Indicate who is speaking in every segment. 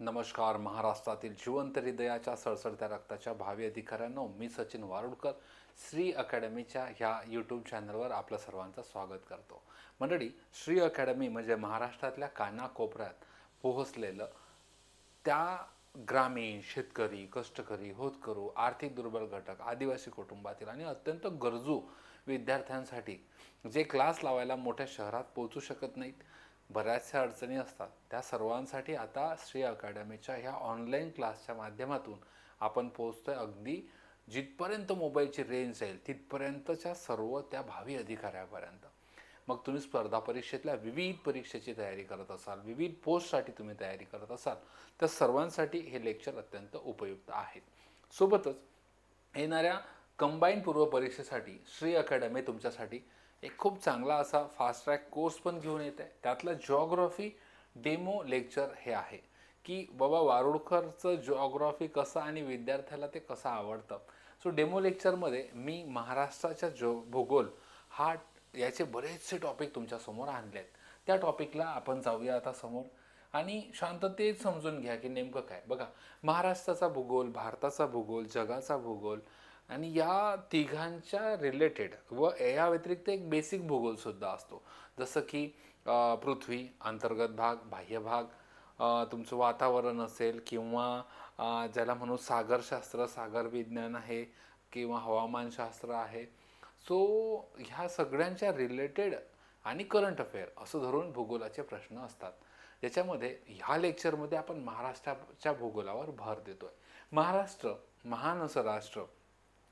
Speaker 1: नमस्कार महाराष्ट्रातील जिवंत हृदयाच्या सळसळत्या रक्ताच्या भावी अधिकाऱ्यांनो मी सचिन वारुडकर श्री अकॅडमीच्या ह्या यूट्यूब चॅनलवर आपलं सर्वांचं स्वागत करतो. मंडळी श्री अकॅडमी म्हणजे महाराष्ट्रातल्या कानाकोपऱ्यात पोहोचलेलं त्या ग्रामीण शेतकरी कष्टकरी होतकरू आर्थिक दुर्बल घटक आदिवासी कुटुंबातील आणि अत्यंत गरजू विद्यार्थ्यांसाठी जे क्लास लावायला मोठ्या शहरात पोहोचू शकत नाहीत. बऱ्याचशा अडचणी असतात. त्या सर्वांसाठी आता श्री अकॅडमीच्या ह्या ऑनलाईन क्लासच्या माध्यमातून आपण पोचतोय अगदी जिथपर्यंत मोबाईलची रेंज जाईल तिथपर्यंतच्या सर्व त्या भावी अधिकाऱ्यापर्यंत. मग तुम्ही स्पर्धा परीक्षेतल्या विविध परीक्षेची तयारी करत असाल विविध पोस्टसाठी तुम्ही तयारी करत असाल तर सर्वांसाठी हे लेक्चर अत्यंत उपयुक्त आहेत. सोबतच येणाऱ्या कंबाईन पूर्व परीक्षेसाठी श्री अकॅडमी तुमच्यासाठी एक खूप चांगला असा फास्ट ट्रॅक कोर्स पण घेऊन येत आहे त्यातलं जॉग्रॉफी डेमो लेक्चर हे आहे. की बाबा वारुडकरचं जॉग्रॉफी कसं आणि विद्यार्थ्याला ते कसं आवडतं. सो डेमो लेक्चरमध्ये मी महाराष्ट्राच्या जो भूगोल हा याचे बरेचसे टॉपिक तुमच्यासमोर आणले आहेत त्या टॉपिकला आपण जाऊया आता समोर. आणि शांततेत समजून घ्या की नेमकं काय. बघा महाराष्ट्राचा भूगोल भारताचा भूगोल जगाचा भूगोल आणि या तिघांच्या रिलेटेड व या व्यतिरिक्त एक बेसिक भूगोलसुद्धा असतो. जसं की पृथ्वी अंतर्गत भाग बाह्य भाग तुमचं वातावरण असेल किंवा ज्याला म्हणू सागरशास्त्र सागर विज्ञान आहे किंवा हवामानशास्त्र आहे. सो ह्या सगळ्यांच्या रिलेटेड आणि करंट अफेअर असं धरून भूगोलाचे प्रश्न असतात. ज्याच्यामध्ये ह्या लेक्चरमध्ये आपण महाराष्ट्राच्या भूगोलावर भर देतो आहे महाराष्ट्र महान असं राष्ट्र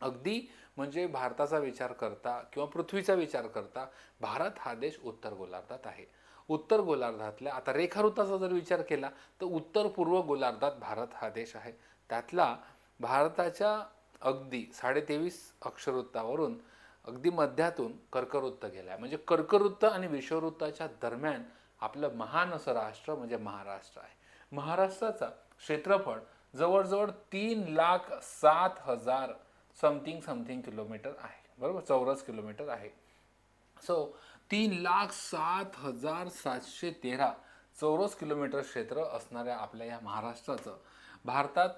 Speaker 1: अगदी म्हणजे भारताचा विचार करता किंवा पृथ्वीचा विचार करता भारत हा देश उत्तर गोलार्धात आहे. उत्तर गोलार्धातल्या आता रेखावृत्ताचा जर विचार केला तर उत्तर पूर्व गोलार्धात भारत हा देश आहे. त्यातला भारताच्या अगदी साडेतेवीस अक्षरवृत्तावरून अगदी मध्यातून कर्कवृत्त गेला आहे म्हणजे कर्कवृत्त आणि विश्ववृत्ताच्या दरम्यान आपलं महान असं राष्ट्र म्हणजे महाराष्ट्र आहे. महाराष्ट्राचा क्षेत्रफळ जवळजवळ तीन लाख सात हजार समथिंग समथिंग किलोमीटर आहे. बरोबर? चौरस किलोमीटर आहे. सो तीन लाख सात हजार सातशे तेरा चौरस किलोमीटर क्षेत्र असणाऱ्या आपल्या या महाराष्ट्राचं. भारतात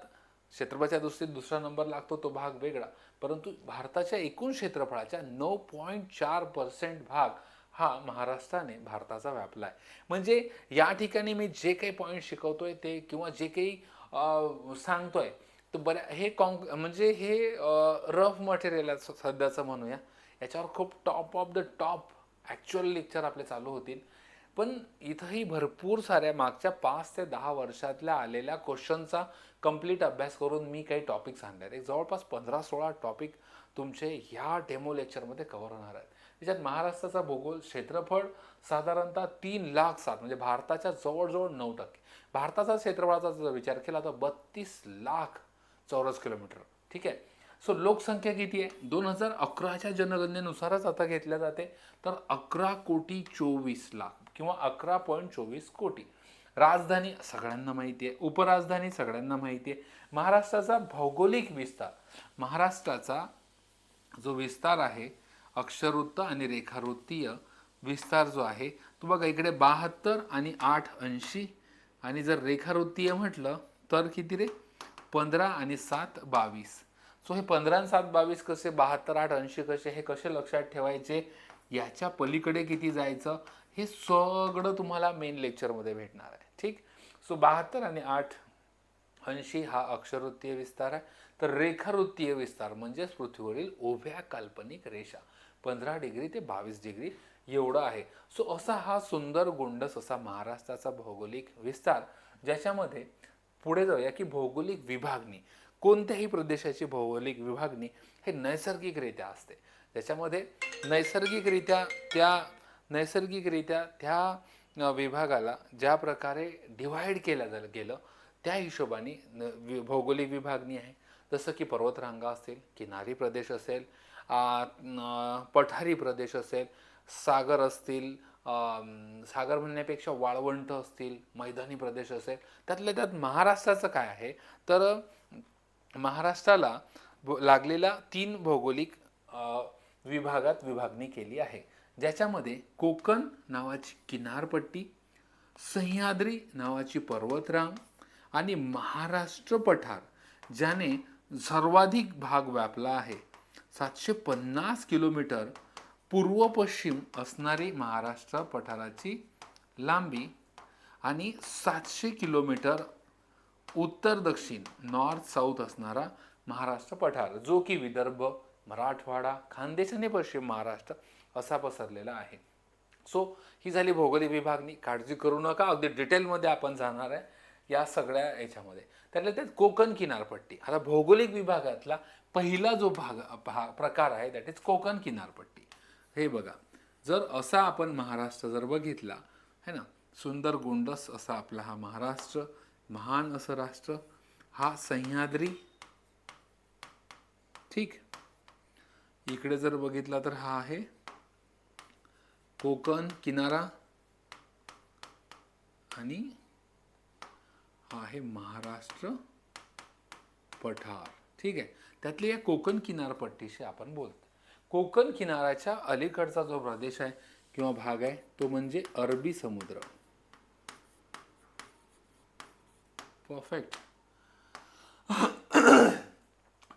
Speaker 1: क्षेत्रफळाच्या दृष्टीत दुसरा नंबर लागतो तो भाग वेगळा. परंतु भारताच्या एकूण क्षेत्रफळाच्या नऊ पॉईंट चार पर्सेंट भाग हा महाराष्ट्राने भारताचा व्यापला आहे. म्हणजे या ठिकाणी मी जे काही पॉईंट शिकवतोय ते किंवा जे काही सांगतो सांगतोय तर बऱ्या हे कॉन्क म्हणजे हे रफ मटेरियल आहे सध्याचं म्हणूया. याच्यावर खूप top of the top actual lecture आपले चालू होतील. पण इथंही भरपूर साऱ्या मागच्या पाच ते दहा वर्षातल्या आलेल्या क्वेश्चनचा कंप्लीट अभ्यास करून मी काही टॉपिक्स आणले आहेत एक जवळपास पंधरा सोळा टॉपिक तुमचे ह्या डेमो लेक्चरमध्ये कव्हर होणार आहेत. त्याच्यात महाराष्ट्राचा भूगोल क्षेत्रफळ साधारणतः तीन लाख सात म्हणजे भारताच्या जवळजवळ नऊ टक्के. भारताचा क्षेत्रफळाचा जर विचार केला तर बत्तीस लाख चौरस किलोमीटर. ठीक आहे? सो लोकसंख्या किती आहे? दोन हजार अकराच्या जनगणनेनुसारच आता घेतल्या जाते. तर अकरा कोटी चोवीस लाख किंवा अकरा पॉईंट चोवीस कोटी. राजधानी सगळ्यांना माहिती आहे. उपराजधानी सगळ्यांना माहिती आहे. महाराष्ट्राचा भौगोलिक विस्तार. महाराष्ट्राचा जो विस्तार आहे अक्षरवृत्त आणि रेखावृत्तीय विस्तार जो आहे तो बघा इकडे बहात्तर आणि आठ ऐंशी आणि जर रेखावृत्तीय म्हटलं तर किती रे? पंधरा आणि सात बावीस. सो हे पंधरा आणि सात बावीस कसे? बहात्तर आठ ऐंशी कसे? हे कसे लक्षात ठेवायचे? याच्या पलीकडे किती जायचं? हे सगळं तुम्हाला मेन लेक्चरमध्ये भेटणार आहे. ठीक? सो बहात्तर आणि आठ ऐंशी हा अक्षरवृत्तीय विस्तार आहे. तर रेखावृत्तीय विस्तार म्हणजेच पृथ्वीवरील उभ्या काल्पनिक रेषा. पंधरा डिग्री ते बावीस डिग्री एवढं आहे. सो असा हा सुंदर गोंडस असा महाराष्ट्राचा भौगोलिक विस्तार ज्याच्यामध्ये पुढे जाऊया की भौगोलिक विभागणी. कोणत्याही प्रदेशाची भौगोलिक विभागणी हे नैसर्गिकरित्या असते. त्याच्यामध्ये नैसर्गिकरित्या त्या नैसर्गिकरित्या त्या विभागाला ज्या प्रकारे डिव्हाइड केलं जा गेलं त्या हिशोबाने न- वि- भौगोलिक विभागणी आहे. जसं की पर्वतरांगा असतील किनारी प्रदेश असेल पठारी प्रदेश असेल सागर असतील सागर म्हणण्यापेक्षा वाळवंट असतील मैदानी प्रदेश असेल त्यातल्या त्यात महाराष्ट्राचं काय आहे? तर महाराष्ट्राला भ- तीन भौगोलिक विभागात विभागणी केली आहे. ज्याच्यामध्ये कोकण नावाची किनारपट्टी सह्याद्री नावाची पर्वतरांग आणि महाराष्ट्र पठार ज्याने सर्वाधिक भाग व्यापला आहे. सातशे पन्नास किलोमीटर पूर्व पश्चिम असणारी महाराष्ट्र पठाराची लांबी आणि सातशे किलोमीटर उत्तर दक्षिण नॉर्थ साऊथ असणारा महाराष्ट्र पठार जो की विदर्भ मराठवाडा खानदेश आणि पश्चिम महाराष्ट्र असा पसरलेला आहे. सो ही झाली भौगोलिक विभागणी. काळजी करू नका. अगदी डिटेलमध्ये आपण जाणार आहे या सगळ्या याच्यामध्ये. त्यातल्या त्यात कोकण किनारपट्टी. आता भौगोलिक विभागातला पहिला जो भाग भाग प्रकार आहे दॅट इज कोकण किनारपट्टी. हे बघा. जर असा आपण महाराष्ट्र जर बघितला है ना? सुंदर गोंडस असा आपला हा महाराष्ट्र महान असं राष्ट्र हा सह्याद्री. ठीक? इकडे जर बघितला तर हा आहे कोकण किनारा आणि हा आहे महाराष्ट्र पठार. ठीक आहे? त्यातल्या या कोकण किनारपट्टीशी आपण बोलतो. कोकण किनाऱ्याच्या अलीकडचा जो प्रदेश आहे किंवा भाग आहे तो म्हणजे अरबी समुद्र. परफेक्ट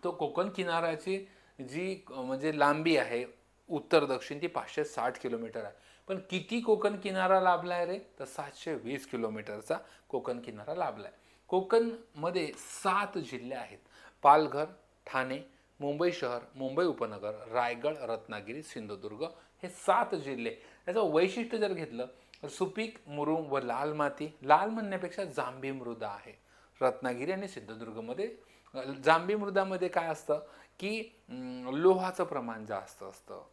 Speaker 1: तो कोकण किनाऱ्याची जी म्हणजे लांबी आहे उत्तर दक्षिण ती पाचशे साठ किलोमीटर आहे. पण किती कोकण किनारा लाभला आहे रे? तर सातशे वीस किलोमीटरचा कोकण किनारा लाभला आहे कोकणमध्ये सात जिल्हे आहेत. पालघर ठाणे मुंबई शहर मुंबई उपनगर रायगड रत्नागिरी सिंधुदुर्ग हे सात जिल्हे. याचं वैशिष्ट्य जर घेतलं तर सुपीक मुरुम व लाल माती लाल म्हणण्यापेक्षा जांभी मृदा आहे. रत्नागिरी आणि सिंधुदुर्गमध्ये जांभी मृदामध्ये काय असतं? की लोहाचं प्रमाण जास्त असतं.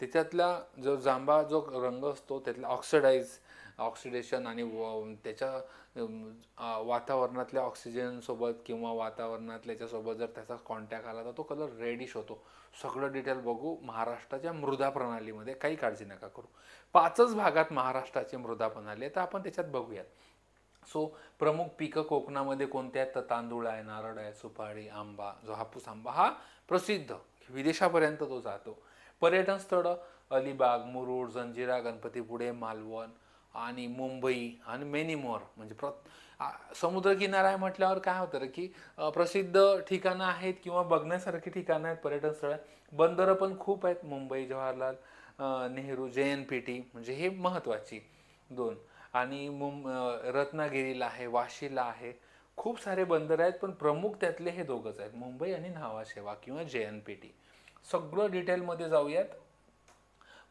Speaker 1: त्याच्यातला जो जांभा जो रंग असतो त्यातला ऑक्सिडाईज ऑक्सिडेशन आणि व- त्याच्या वातावरणातल्या ऑक्सिजनसोबत किंवा वातावरणातल्या याच्यासोबत जर त्याचा कॉन्टॅक्ट आला तर तो कलर रेडिश होतो. सगळं डिटेल बघू. महाराष्ट्राच्या मृदा प्रणालीमध्ये काही काळजी नका करू. पाचच भागात महाराष्ट्राची मृदा प्रणाली आहे तर आपण त्याच्यात बघूयात. सो प्रमुख पिकं कोकणामध्ये कोणते आहेत? तर तांदूळ आहे नारळ आहे सुपारी आंबा जो हापूस आंबा हा प्रसिद्ध. विदेशापर्यंत तो जातो. पर्यटन स्थळं अलिबाग मुरुड जंजिरा गणपतीपुळे मालवण आणि मुंबई आणि मेनी मोर म्हणजे प्र समुद्रकिनारा आहे म्हटल्यावर काय होतं की प्रसिद्ध ठिकाणं आहेत किंवा बघण्यासारखी ठिकाणं आहेत पर्यटन स्थळ बंदरं पण खूप आहेत मुंबई जवाहरलाल नेहरू जे एन पी टी म्हणजे हे महत्त्वाची दोन. आणि मुं रत्नागिरीला आहे वाशीला आहे. खूप सारे बंदर आहेत पण प्रमुख त्यातले हे दोघंच आहेत. मुंबई आणि न्हावाशेवा किंवा जे एन पी टी. सगळं डिटेलमध्ये जाऊयात.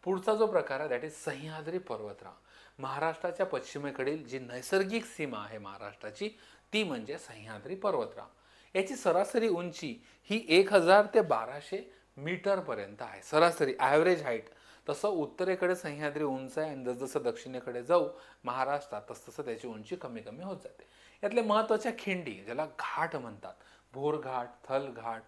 Speaker 1: पुढचा जो प्रकार आहे दॅट इज सह्याद्री पर्वतरांग. महाराष्ट्राच्या पश्चिमेकडील जी नैसर्गिक सीमा आहे महाराष्ट्राची ती म्हणजे सह्याद्री पर्वतराम याची सरासरी उंची ही एक हजार ते बाराशे मीटरपर्यंत आहे. सरासरी ॲव्हरेज हाईट तसं उत्तरेकडे सह्याद्री उंच आहे आणि जसजसं दक्षिणेकडे जाऊ महाराष्ट्रात तसतसं त्याची उंची कमी कमी होत जाते. यातल्या महत्त्वाच्या खिंडी ज्याला घाट म्हणतात भोरघाट थलघाट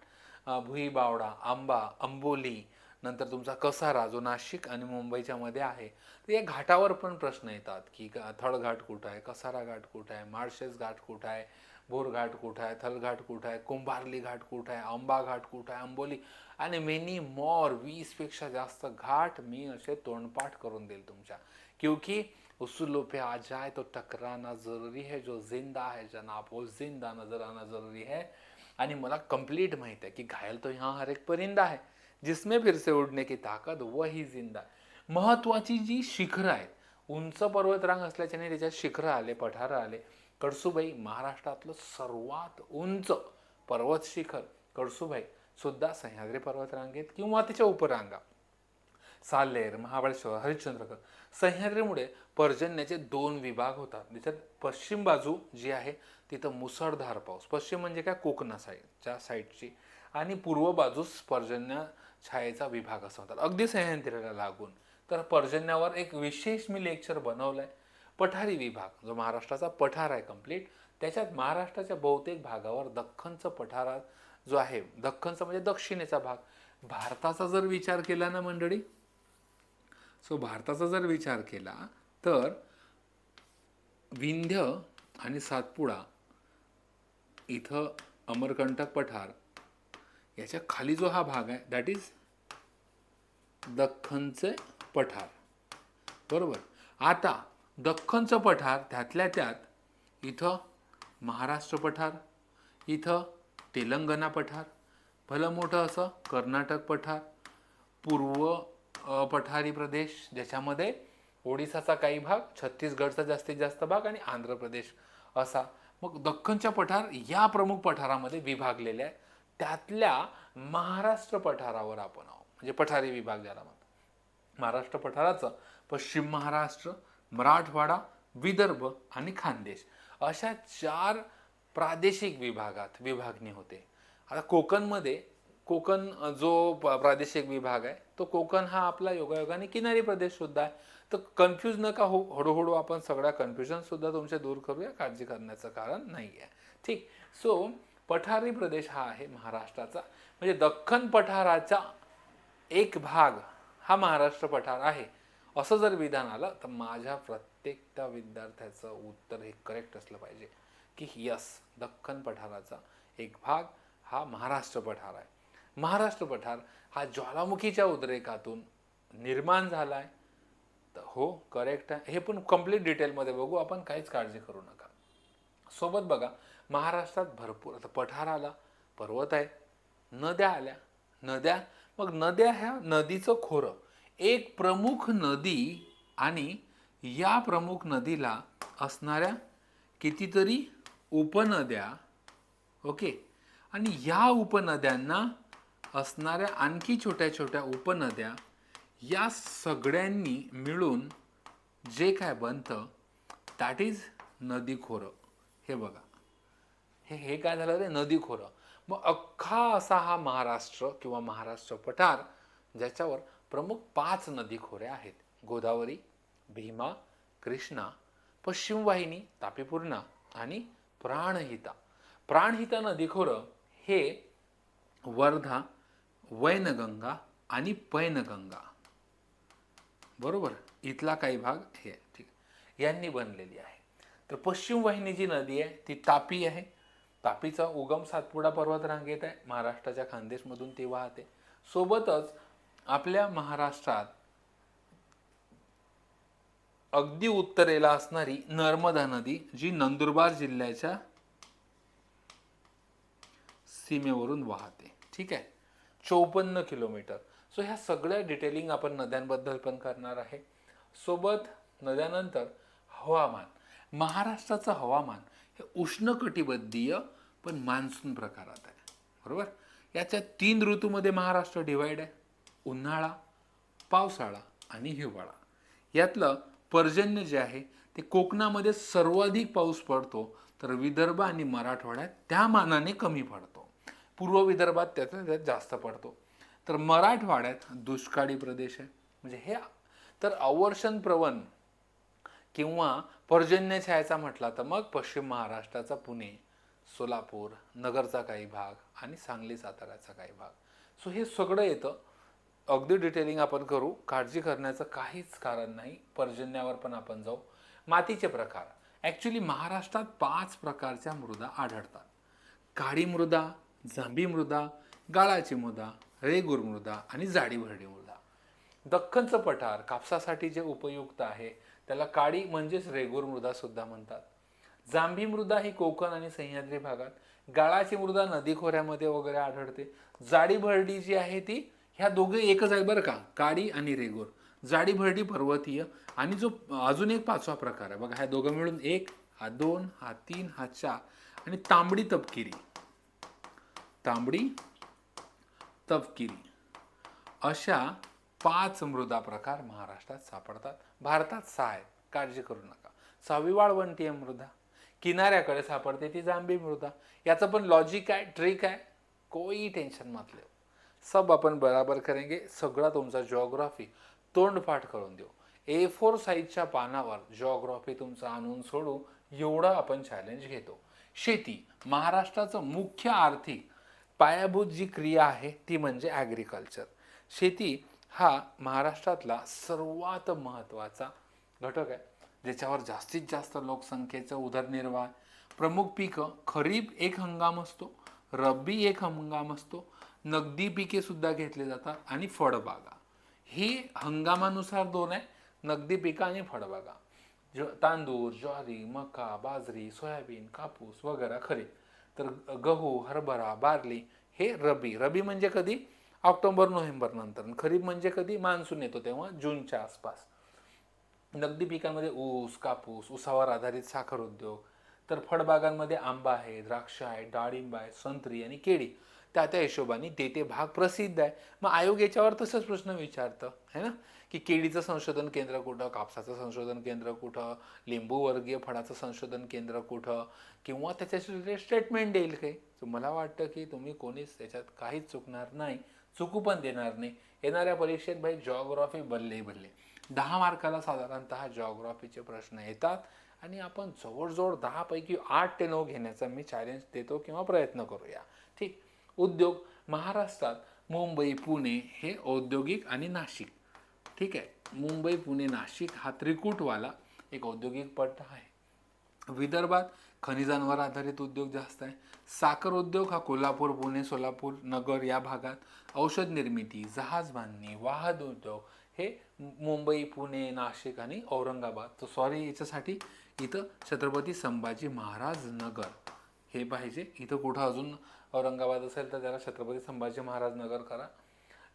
Speaker 1: भुईबावडा आंबा अंबोली नंतर तुमचा कसारा जो नाशिक आणि मुंबईच्या मध्ये आहे? तर या घाटावर पण प्रश्न येतात की थळघाट कुठं आहे? कसारा घाट कुठं आहे? माळशेज घाट कुठं आहे? बोरघाट कुठं आहे? थलघाट कुठं आहे? कुंभारली घाट कुठं आहे? आंबा घाट कुठं आहे? आंबोली आणि मेनी मोर वीसपेक्षा जास्त घाट मी असे तोंडपाठ करून देईल तुमच्या. क्योंकि उसूलों पे आ जाए तो टकराना जरूरी है जो जिंदा है जनाब वो जिंदा नजर आना जरूरी है. आणि मला कंप्लीट माहीत आहे की घायल तो यहाँ हर एक परिंदा है. जिसमें फिर से उडने की ताकद वही जिंदा महत्त्वाची महत्वाची जी शिखरं आहेत। उंच पर्वतरांग असल्याच्याने त्याच्यात शिखरं आले पठारं आले. कडसूबाई महाराष्ट्रातलं सर्वात उंच पर्वत शिखर कडसूबाई सुद्धा सह्याद्री पर्वतरांगेत किंवा त्याच्या उपरांगा. साल्हेर महाबळेश्वर हरिश्चंद्रगड सह्याद्रीमुळे पर्जन्याचे दोन विभाग होतात. त्याच्यात पश्चिम बाजू जी आहे तिथं मुसळधार पाऊस. पश्चिम म्हणजे काय? कोकणा साईडच्या साईडची. आणि पूर्व बाजूस पर्जन्य छायेचा विभाग असं म्हणतात. अगदी सह्याद्रीला लागून. तर पर्जन्यावर एक विशेष मी लेक्चर बनवलंय. पठारी विभाग जो महाराष्ट्राचा पठार आहे कंप्लीट त्याच्यात महाराष्ट्राच्या बहुतेक भागावर दख्खनचं पठारा जो आहे दख्खनचा म्हणजे दक्षिणेचा भाग. भारताचा जर विचार केला ना मंडळी सो भारताचा जर विचार केला तर विंध्य आणि सातपुडा इथं अमरकंटक पठार याच्या खाली जो हा भाग आहे दॅट इज दख्खनचे पठार. बरोबर? आता दख्खनचं पठार त्यातल्या त्यात इथं महाराष्ट्र पठार इथं तेलंगणा पठार भलं मोठं असं कर्नाटक पठार पूर्व पठारी प्रदेश ज्याच्यामध्ये ओडिसाचा काही भाग छत्तीसगडचा जास्तीत जास्त भाग आणि आंध्र प्रदेश असा. मग दख्खनच्या पठार या प्रमुख पठारामध्ये विभागलेल्या आहे त्यातल्या महाराष्ट्र पठारावर आपण आहोत. म्हणजे पठारी विभाग ज्याला म्हणतात. महाराष्ट्र पठाराचं पश्चिम महाराष्ट्र मराठवाडा विदर्भ आणि खानदेश अशा चार प्रादेशिक विभागात विभागणी होते. आता कोकणमध्ये कोकण जो प्रादेशिक विभाग आहे तो कोकण हा आपला योगायोगाने किनारी प्रदेश सुद्धा आहे. तर कन्फ्यूज नका हो हळूहळू आपण सगळ्या कन्फ्युजनसुद्धा तुमच्या तुमचे दूर करूया काळजी करण्याचं कारण नाही आहे ठीक. सो पठारी प्रदेश हा आहे महाराष्ट्राचा. म्हणजे दख्खन पठाराचा एक भाग हा महाराष्ट्र पठार आहे. असं जर विधान आलं तर माझ्या प्रत्येक त्या विद्यार्थ्याचं उत्तर हे करेक्ट असलं पाहिजे. की यस दख्खन पठाराचा एक भाग हा महाराष्ट्र पठार आहे. महाराष्ट्र पठार हा ज्वालामुखीच्या उद्रेकातून निर्माण झाला आहे तर हो करेक्ट आहे. हे पण कंप्लीट डिटेलमध्ये बघू. आपण काहीच काळजी करू नका. सोबत बघा महाराष्ट्रात भरपूर आता पठार आला पर्वत आहे नद्या आल्या नद्या मग नद्या ह्या नदीचं खोरं. एक प्रमुख नदी आणि या प्रमुख नदीला असणाऱ्या कितीतरी उपनद्या ओके? आणि या उपनद्यांना असणाऱ्या आणखी छोट्या छोट्या उपनद्या या सगळ्यांनी मिळून जे काय बनतं दॅट इज नदी खोरं. हे बघा. हे हे काय झालं रे? नदी खोरं. मग अख्खा असा हा महाराष्ट्र किंवा महाराष्ट्र पठार ज्याच्यावर प्रमुख पाच नदी खोऱ्या आहेत. गोदावरी भीमा कृष्णा पश्चिम वाहिनी तापीपूर्णा आणि प्राणहिता. प्राणहिता नदीखोरं हे वर्धा वैनगंगा आणि पैनगंगा. बरोबर? इथला काही भाग हे ठीक यांनी बनलेली आहे. तर पश्चिम वाहिनी जी नदी आहे ती तापी आहे. तापीचा उगम सातपुडा पर्वत रांगेत आहे. महाराष्ट्राच्या खानदेशमधून ती वाहते. सोबतच आपल्या महाराष्ट्रात अगदी उत्तरेला असणारी नर्मदा नदी जी नंदुरबार जिल्ह्याच्या सीमेवरून वाहते. ठीक आहे? चौपन्न किलोमीटर. सो ह्या सगळ्या डिटेलिंग आपण नद्यांबद्दल पण करणार आहे. सोबत नद्यानंतर हवामान. महाराष्ट्राचं हवामान हे उष्णकटिबद्धीय पण मान्सून प्रकारात आहे. बरोबर? याच्या तीन ऋतूमध्ये महाराष्ट्र डिवाईड आहे. उन्हाळा पावसाळा आणि हिवाळा. यातलं पर्जन्य जे आहे ते कोकणामध्ये सर्वाधिक पाऊस पडतो तर विदर्भ आणि मराठवाड्यात त्या मानाने कमी पडतो. पूर्व विदर्भात त्याचा त्यात जास्त पडतो. तर मराठवाड्यात दुष्काळी प्रदेश आहे. म्हणजे हे तर अवर्षण प्रवण किंवा पर्जन्य छायाचा म्हटला तर मग पश्चिम महाराष्ट्राचा पुणे सोलापूर नगरचा काही भाग आणि सांगली साताऱ्याचा काही भाग. सो हे सगळं येतं. अगदी डिटेलिंग आपण करू. काळजी करण्याचं काहीच कारण नाही. पर्जन्यावर पण आपण जाऊ. मातीचे प्रकार. ॲक्च्युली महाराष्ट्रात पाच प्रकारच्या मृदा आढळतात. काळी मृदा जांभी मृदा गाळाची मृदा रेगूर मृदा आणि जाडी भरडी मृदा. दख्खनचं पठार कापसासाठी जे उपयुक्त आहे त्याला काळी म्हणजेच रेगूर मृदा सुद्धा म्हणतात. जांभी मृदा ही कोकण आणि सह्याद्री भागात. गाळाची मृदा नदी खोऱ्यामध्ये वगैरे आढळते. जाडी भरडी जी आहे ती ह्या दोघे एकच आहे बरं का काळी आणि रेगूर. जाडी भरडी पर्वतीय आणि जो अजून एक पाचवा प्रकार आहे. बघा ह्या दोघं मिळून एक हा दोन हा तीन हा चार आणि तांबडी तपकिरी. तांबडी तपकिरी. अशा पाच मृदा प्रकार महाराष्ट्रात सापडतात. भारतात सहा आहेत. काळजी करू नका. सहावी वाळवंटीय मृदा. किनाऱ्याकडे सापडते ती जांभी मृदा. याचं पण लॉजिक आहे ट्रिक आहे. कोई टेन्शन मत लो सब आपण बराबर करेंगे. सगळा तुमचा जॉग्रॉफी तोंडपाठ करून देऊ. ए फोर साईजच्या पानावर जॉग्रॉफी तुमचा आणून सोडू एवढं आपण चॅलेंज घेतो. शेती महाराष्ट्राचं मुख्य आर्थिक पायाभूत जी क्रिया आहे ती म्हणजे ॲग्रिकल्चर शेती हा महाराष्ट्रातला सर्वात महत्त्वाचा घटक आहे ज्याच्यावर जास्तीत जास्त लोकसंख्येचं उदरनिर्वाह प्रमुख पिकं खरीप एक हंगाम असतो रब्बी एक हंगाम असतो नगदी पिके सुद्धा घेतली जातात आणि फळबागा. ही हंगामानुसार दोन आहे नगदी पिकं आणि फळबागा. ज तांदूळ ज्वारी मका बाजरी सोयाबीन कापूस वगैरे खरीप. तर गहू हरभरा बार्ली हे रबी रबी म्हणजे कधी? ऑक्टोबर नोव्हेंबर नंतर. खरीप म्हणजे कधी? मान्सून येतो तेव्हा जूनच्या आसपास. नगदी पिकांमध्ये ऊस कापूस ऊसावर आधारित साखर उद्योग तर फळबागांमध्ये आंबा आहे द्राक्ष आहे डाळिंब आहे संत्री आणि केळी. त्या त्या हिशोबाने ते ते भाग प्रसिद्ध आहे. मग आयोग याच्यावर तसंच प्रश्न विचारतं है ना? की केळीचं संशोधन केंद्र कुठं कापसाचं संशोधन केंद्र कुठं लिंबूवर्गीय फळाचं संशोधन केंद्र कुठं किंवा त्याच्याशी स्टेटमेंट देईल काही? मला वाटतं की तुम्ही कोणीच त्याच्यात काहीच चुकणार नाही. चुकू पण देणार नाही. येणाऱ्या परीक्षेत भाई जॉग्रॉफी बनले बल्ले. दहा मार्काला साधारणतः जॉग्रॉफीचे प्रश्न येतात आणि आपण जवळजवळ दहापैकी आठ ते नऊ घेण्याचा मी चॅलेंज देतो किंवा प्रयत्न करूया. ठीक? उद्योग महाराष्ट्रात मुंबई पुणे हे औद्योगिक आणि नाशिक. ठीक आहे? मुंबई पुणे नाशिक हा त्रिकूटवाला एक औद्योगिक पट्टा आहे. विदर्भात खनिजांवर आधारित उद्योग जास्त आहे. साखर उद्योग हा कोल्हापूर पुणे सोलापूर नगर या भागात औषध निर्मिती जहाज बांधणी वाहन उद्योग हे मुंबई पुणे नाशिक आणि औरंगाबाद. तर सॉरी याच्यासाठी इथं छत्रपती संभाजी महाराज नगर हे पाहिजे. इथं कुठं अजून औरंगाबाद असेल तर त्याला छत्रपती संभाजी महाराज नगर करा.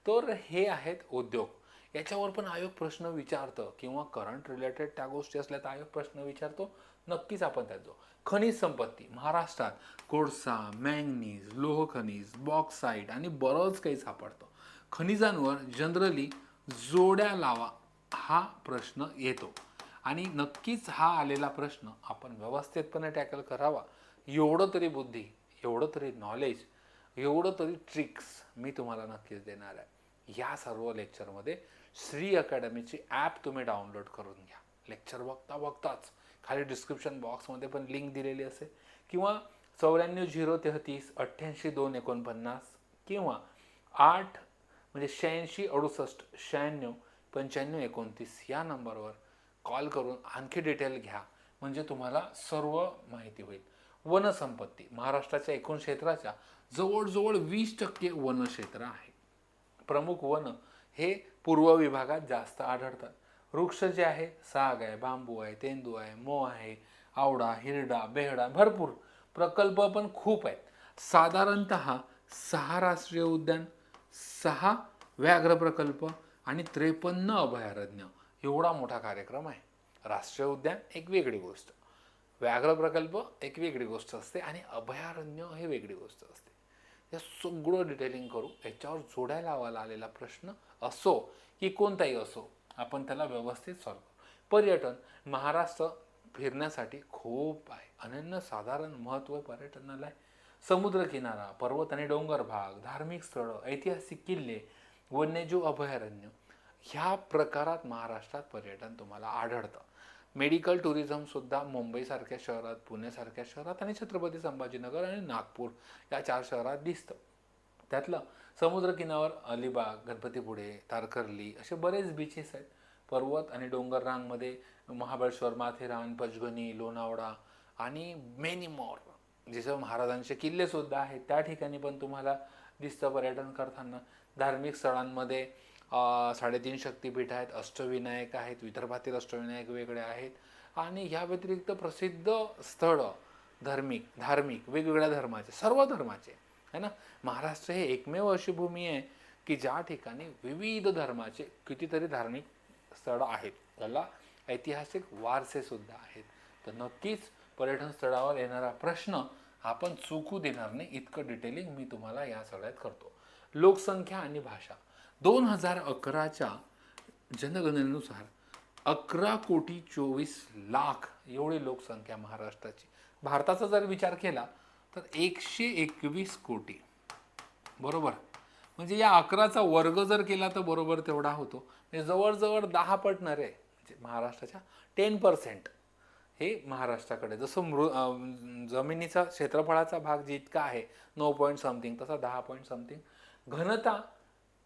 Speaker 1: तर हे आहेत उद्योग. याच्यावर पण आयोग प्रश्न विचारतं किंवा करंट रिलेटेड त्या गोष्टी असल्या तर आयोग प्रश्न विचारतो. नक्कीच आपण त्यात जाऊ. खनिज संपत्ती महाराष्ट्रात कोळसा मँगनीज लोह खनिज बॉक्साईट आणि बरंच काही सापडतं. खनिजांवर जनरली जोड्या लावा हा प्रश्न येतो. आणि नक्कीच हा आलेला प्रश्न आपण व्यवस्थितपणे टॅकल करावा. एवढं तरी बुद्धी एवढं तरी नॉलेज एवढं तरी ट्रिक्स मी तुम्हाला नक्कीच देणार आहे. या सर्व लेक्चरमध्ये श्री अकॅडमीची ॲप तुम्ही डाउनलोड करून घ्या. लेक्चर बघता बघताच. खाली डिस्क्रिप्शन बॉक्समध्ये पण लिंक दिलेली असेल. किंवा चौऱ्याण्णव झिरो तेहतीस अठ्ठ्याऐंशी दोन एकोणपन्नास किंवा आठ म्हणजे शहाऐंशी अडुसष्ट शहाण्णव पंच्याण्णव एकोणतीस या नंबरवर कॉल करून आणखी डिटेल घ्या. म्हणजे तुम्हाला सर्व माहिती होईल. वनसंपत्ती महाराष्ट्राच्या एकूण क्षेत्राच्या जवळजवळ वीस टक्के वनक्षेत्र आहे. प्रमुख वन हे पूर्व विभागात जास्त आढळतात. वृक्ष जे आहे साग आहे बांबू आहे तेंदू आहे मो आहे आवडा हिरडा बेहडा भरपूर प्रकल्प पण खूप आहेत. साधारणत सहा राष्ट्रीय उद्यान सहा व्याघ्र प्रकल्प आणि त्रेपन्न अभयारण्य. एवढा मोठा कार्यक्रम आहे. राष्ट्रीय उद्यान एक वेगळी गोष्ट. व्याघ्र प्रकल्प एक वेगळी गोष्ट असते आणि अभयारण्य हे वेगळी गोष्ट असते. या सगळं डिटेलिंग करू. याच्यावर जोड्या लावायला आलेला प्रश्न असो की कोणताही असो आपण त्याला व्यवस्थित सॉल्व करू. पर्यटन महाराष्ट्र फिरण्यासाठी खूप आहे. अनन्यसाधारण महत्त्व पर्यटनाला आहे. समुद्रकिनारा पर्वत आणि डोंगर भाग धार्मिक स्थळं ऐतिहासिक किल्ले वन्यजीव अभयारण्य ह्या प्रकारात महाराष्ट्रात पर्यटन तुम्हाला आढळतं. मेडिकल टुरिझमसुद्धा मुंबईसारख्या शहरात पुण्यासारख्या शहरात आणि छत्रपती संभाजीनगर आणि नागपूर या चार शहरात दिसतं. त्यातलं समुद्रकिनावर अलिबाग गणपतीपुळे तारकर्ली असे बरेच बीचेस आहेत. पर्वत आणि डोंगर रांगमध्ये महाबळेश्वर माथेरान पचगणी लोणावळा आणि मेनी जिथं महाराजांचे किल्लेसुद्धा आहेत. त्या ठिकाणी पण तुम्हाला दिसतं पर्यटन करताना. धार्मिक स्थळांमध्ये साडेतीन शक्तिपीठ आहेत अष्टविनायक आहेत विदर्भातील अष्टविनायक वेगळे आहेत. आणि ह्या व्यतिरिक्त प्रसिद्ध स्थळं धार्मिक धार्मिक वेगवेगळ्या धर्माचे सर्व धर्माचे है ना? महाराष्ट्र हे एकमेव अशी भूमी आहे की ज्या ठिकाणी विविध धर्माचे कितीतरी धार्मिक स्थळं आहेत. त्याला ऐतिहासिक वारसेसुद्धा आहेत. तर नक्कीच पर्यटन स्थळावर येणारा प्रश्न आपण चुकू देणार नाही. इतकं डिटेलिंग मी तुम्हाला या सगळ्यात करतो. लोकसंख्या आणि भाषा. दोन हजार अकराच्या जनगणनेनुसार अकरा कोटी चोवीस लाख एवढी लोकसंख्या महाराष्ट्राची. भारताचा जर विचार केला तर एकशे एकवीस कोटी. बरोबर? म्हणजे या अकराचा वर्ग जर केला तर बरोबर तेवढा होतो. म्हणजे जवळजवळ दहा पट नरे म्हणजे महाराष्ट्राच्या टेन पर्सेंट हे महाराष्ट्राकडे. जसं मृ जमिनीचा क्षेत्रफळाचा भाग जितका आहे नऊ पॉईंट समथिंग तसा दहा पॉईंट समथिंग. घनता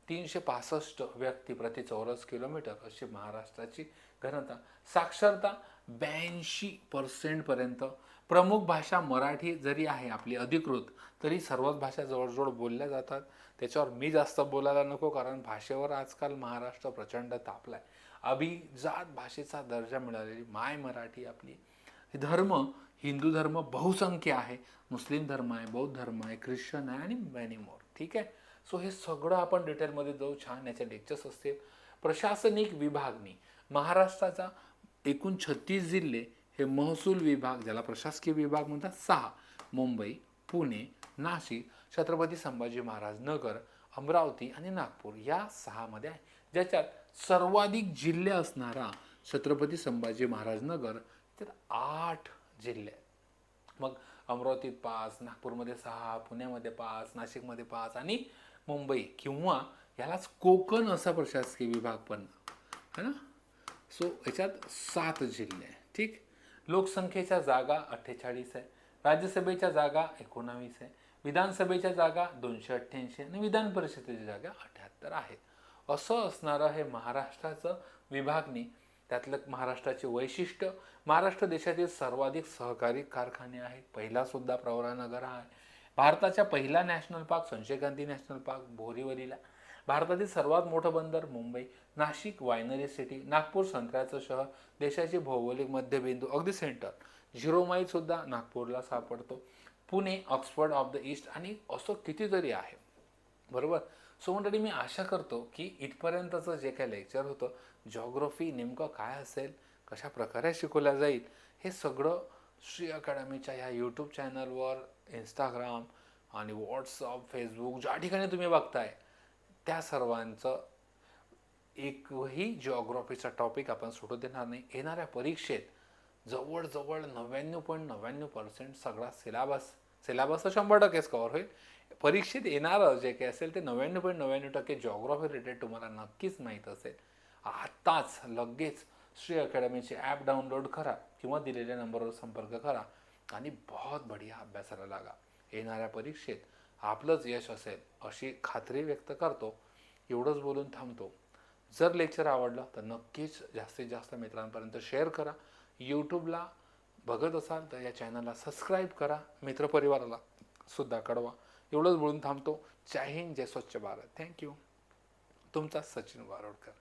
Speaker 1: तीनशे पासष्ट व्यक्ती प्रति चौरस किलोमीटर अशी महाराष्ट्राची घनता. साक्षरता ब्याऐंशी पर्सेंटपर्यंत प्रमुख भाषा मराठी जरी आहे आपली अधिकृत तरी सर्वच भाषा जवळजवळ बोलल्या जातात. त्याच्यावर मी जास्त बोलायला नको कारण भाषेवर आजकाल महाराष्ट्र प्रचंड तापलाय. अभिजात भाषेचा दर्जा मिळालेली माय मराठी आपली. धर्म हिंदू धर्म बहुसंख्य आहे. मुस्लिम धर्म आहे बौद्ध धर्म आहे ख्रिश्चन आहे आणि मॅनिमोर ठीक आहे? सो हे सगळं आपण डिटेलमध्ये जाऊ छान याचे लेक्चर्स असतील. प्रशासनिक विभागणी. महाराष्ट्राचा एकूण छत्तीस जिल्हे हे महसूल विभाग ज्याला प्रशासकीय विभाग म्हणतात सहा. मुंबई पुणे नाशिक छत्रपती संभाजी महाराज नगर अमरावती आणि नागपूर या सहामध्ये आहे. ज्याच्यात सर्वाधिक जिल्हे असणारा छत्रपती संभाजी महाराज नगर तर आठ जिल्हे आहेत. मग अमरावतीत पाच नागपूरमध्ये सहा पुण्यामध्ये पाच नाशिकमध्ये पाच आणि मुंबई किंवा यालाच कोकण असा प्रशासकीय विभाग पण. है ना? सो याच्यात सात जिल्हे आहे ठीक? लोकसंख्येच्या जागा अठ्ठेचाळीस आहे. राज्यसभेच्या जागा एकोणावीस आहे. विधानसभेच्या जागा दोनशे अठ्ठ्याऐंशी आणि विधान परिषदेच्या जागा अठ्याहत्तर आहेत. असं असणारं हे महाराष्ट्राचं विभागणी त्यातलं महाराष्ट्राचे वैशिष्ट्य. महाराष्ट्र देशातील सर्वाधिक सहकारी कारखाने आहेत. पहिला सुद्धा प्रवरानगर हा आहे. भारताच्या पहिला national park Sanjay Gandhi national park बोरीवलीला. भारतातील सर्वात मोठं बंदर मुंबई नाशिक वायनरी सिटी नागपूर संत्र्याचं शहर देशाचे भौगोलिक मध्यबिंदू अगदी सेंटर. झिरो माईलसुद्धा नागपूरला सापडतो. Pune Oxford of the east आणि असं कितीतरी आहे. बरोबर? सो मंडळी मी आशा करतो की इथपर्यंतचं जे काही लेक्चर होतं जॉग्रफी नेमकं काय असेल कशा प्रकारे शिकवल्या जाईल हे सगळं श्री अकॅडमीच्या ह्या यूट्यूब चॅनलवर इंस्टाग्राम आणि व्हॉट्सअप फेसबुक ज्या ठिकाणी तुम्ही बघताय त्या सर्वांचं एकही जिओग्रॉफीचा टॉपिक आपण सोडू देणार नाही. येणाऱ्या परीक्षेत जवळजवळ नव्याण्णव पॉईंट नव्याण्णव पर्सेंट सगळा सिलेबस सिलेबस तर शंभर टक्केच कवर होईल. परीक्षेत येणारं जे काही असेल ते नव्याण्णव पॉईंट नव्याण्णव टक्के जॉग्रॉफी रिलेटेड तुम्हाला नक्कीच माहीत असेल. आत्ताच लगेच श्री अकॅडमीचे ॲप डाउनलोड करा किंवा दिलेल्या नंबरवर संपर्क करा आणि बहुत बढिया अभ्यासाला लागा. येणाऱ्या परीक्षेत आपलंच यश असेल अशी खात्री व्यक्त करतो. एवढंच बोलून थांबतो. जर लेक्चर आवडलं तर नक्कीच जास्तीत जास्त मित्रांपर्यंत शेअर करा. यूट्यूबला बघत असाल तर या चॅनलला सबस्क्राईब करा. मित्रपरिवाराला सुद्धा कळवा. एवढंच बोलून थांबतो. जय हिंद जय स्वच्छ भारत. थँक्यू तुमचा सचिन वारोडकर.